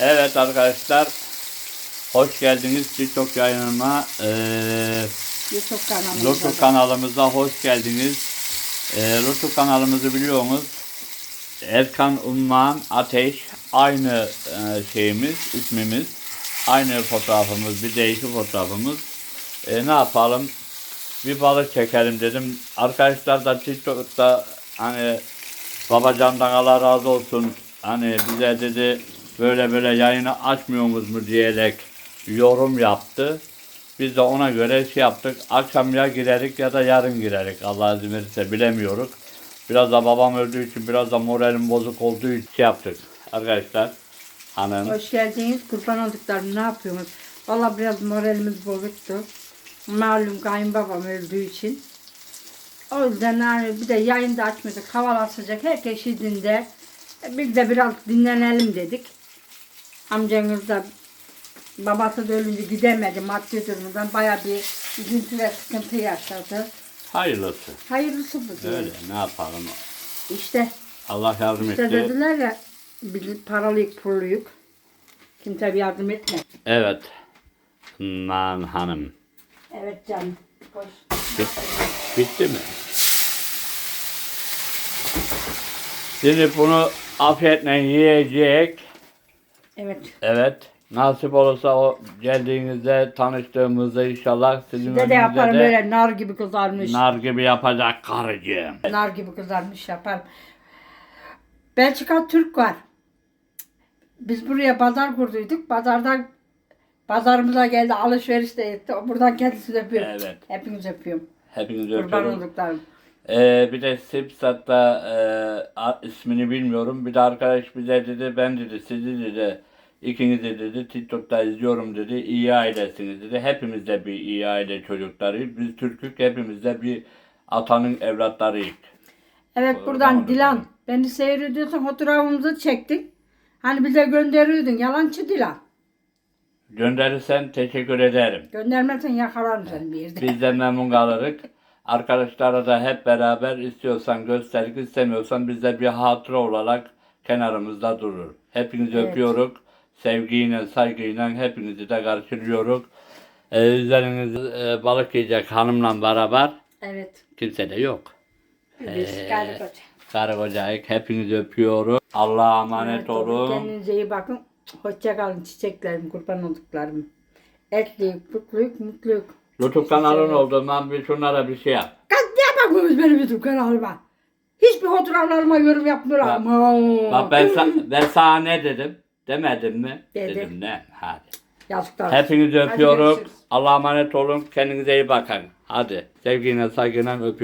Evet arkadaşlar, hoş geldiniz TikTok yayınıma. Ee, YouTube kanalımıza. YouTube kanalımıza hoş geldiniz. Ee, YouTube kanalımızı biliyorsunuz. Erkan Umman Ateş aynı e, şeyimiz, ismimiz. Aynı fotoğrafımız, bir değişik fotoğrafımız. Ee, ne yapalım? Bir balık çekelim dedim. Arkadaşlar da TikTok'ta hani babacandan Allah razı olsun. Hani bize dedi böyle böyle yayını açmıyorsunuz mu diyerek yorum yaptı. Biz de ona göre şey yaptık. Akşam ya girerik ya da yarın girerik. Allah izin verirse bilemiyoruz. Biraz da babam öldüğü için biraz da moralim bozuk olduğu için şey yaptık. Arkadaşlar hanım. Hoş geldiniz. Kurban olduklarım ne yapıyorsunuz? Valla biraz moralimiz bozuktu. Malum kayınbabam öldüğü için. O yüzden yani bir de yayında açmadık. Havalar sıcak. Herkes izinde. Biz de biraz dinlenelim dedik. Amcanız da babası da ölünce gidemedi maddi durumundan. Baya bir üzüntü ve sıkıntı yaşadı. Hayırlısı. Hayırlısı bu diyor. Öyle ne yapalım. İşte Allah yardım İşte etti. dediler ya biz paralıyık pulluyuk. Kimse bir yardım etme. Evet. Nan hanım. Evet canım. Hoş. Bit- bitti mi? Şimdi bunu afiyetle yiyecek. Evet. Evet. Nasip olursa o geldiğinizde tanıştığımızda inşallah sizin Bir de, de önünüzde yaparım böyle nar gibi kızarmış. Nar, nar gibi yapacak karıcığım. gibi kızarmış yaparım. Belçika Türk var. Biz buraya pazar kurduyduk. Pazardan pazarımıza geldi alışveriş de etti. Buradan kendisini öpüyorum. Evet. Hepiniz öpüyorum. Hepinizi Kurban öpüyorum. olduklarım. Ee, bir de Sipsat'ta e, a- ismini bilmiyorum. Bir de arkadaş bize dedi ben dedi sizi dedi ikinizi dedi TikTok'ta izliyorum dedi. iyi ailesiniz dedi. Hepimiz de bir iyi aile çocuklarıyız. Biz Türk'ük hepimiz de bir atanın evlatlarıyız. Evet buradan. Dilan. Beni seyrediyorsun fotoğrafımızı çektik. Hani bize gönderiyordun. Yalancı Dilan. Gönderirsen teşekkür ederim. Göndermezsen yakalarım seni bir yerde. Biz de memnun kalırız. Arkadaşlara da hep beraber istiyorsan gösterik istemiyorsan biz de bir hatıra olarak kenarımızda durur. Hepinizi Evet. öpüyoruz. Sevgiyle, saygıyla hepinizi de karşılıyoruz. Ee, üzeriniz e, balık yiyecek hanımla beraber Evet. kimse de yok. Biz Ee, geldik hocam. Karı kocayık hepinizi öpüyoruz. Allah'a emanet olun. Kendinize iyi bakın. Hoşça kalın çiçeklerim, kurban olduklarım. Etlik, mutluluk, mutluluk. YouTube kanalın olduğundan bir şunlara bir şey yap. Kaç ne bakıyorsunuz benim YouTube kanalıma? Hiçbir fotoğraflarıma yorum yapmıyorlar. Bak- Aman. Bak ben, sa- ben sana ne dedim? Demedim mi? Dedim. Dedim ne? Hadi. Yazıklar. Hepinizi öpüyorum. görüşürüz. Allah'a emanet olun. Kendinize iyi bakın. Hadi. Sevgiyle, saygıyla öpüyorum.